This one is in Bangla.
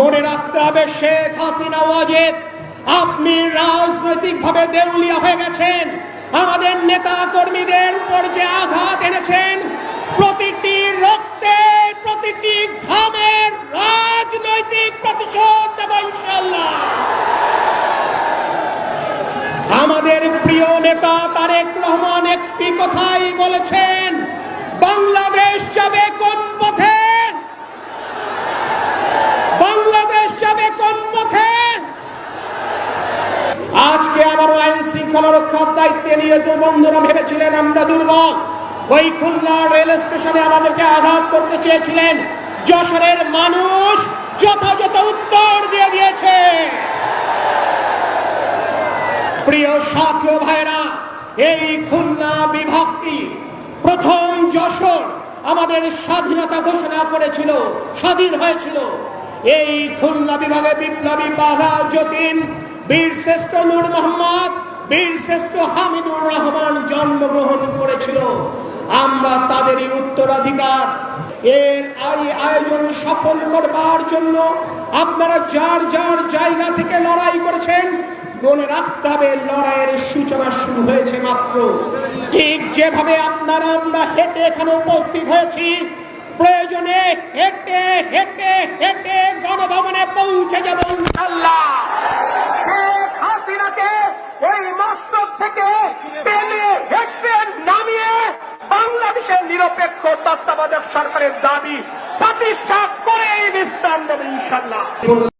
মনে রাখতে হবে, শেখ হাসিনা ওয়াজেদ, আপনি রাজনৈতিকভাবে দেউলিয়া হয়ে গেছেন। আমাদের নেতা কর্মীদের উপর যে আঘাত এনেছেন, প্রতিটি রক্তে, প্রতিটি ঘামের রাজনৈতিক প্রতিশোধ দেব ইনশাল্লাহ আমাদের প্রিয় নেতা তারেক রহমান একটি কথাই বলেছেন, বাংলাদেশ যাবে কোন পথে বাংলাদেশ যাবে কোন পথে আজকে আবার আইন শৃঙ্খলা রক্ষার দায়িত্বে নিয়ে যে বন্ধুরা ভেবেছিলেন আমরা দুর্বল। ওই খুলনা রেল স্টেশনে আমাদেরকে আঘাত করতে চেয়েছিলেন। যশোরের মানুষ যথাযথ উত্তর দিয়ে দিয়েছে। প্রিয় সাথী ভাইরা এই খুলনা বিভাগটি প্রথম যশোর আমাদের স্বাধীনতা ঘোষণা করেছিল, স্বাধীন হয়েছিল। এই খুলনা বিভাগে বিপ্লবী বাঘা যতীন বীর শ্রেষ্ঠ নূর মোহাম্মদ, বীর শ্রেষ্ঠ হামিদুর রহমান জন্মগ্রহণ করেছিল। আমরা তাদেরই উত্তরাধিকার। এর এই আয়োজন সফল করবার জন্য আপনারা যার যার জায়গা থেকে লড়াই করেছেন, মনে রাখতে হবে লড়াইয়ের সূচনা শুরু হয়েছে মাত্র। ঠিক যেভাবে আপনারা আমরা হেঁটে এখানে উপস্থিত হয়েছি, প্রয়োজনে হেঁটে হেঁটে হেঁটে গণভবনে পৌঁছে যাব ইনশাল্লাহ শেখ হাসিনাকে ওই মস্তক থেকে টেনে হেঁটে নামিয়ে বাংলাদেশের নিরপেক্ষ তত্ত্বাবধায়ক সরকারের দাবি প্রতিষ্ঠা করে এই বিশ্রাম দেবে ইনশাল্লাহ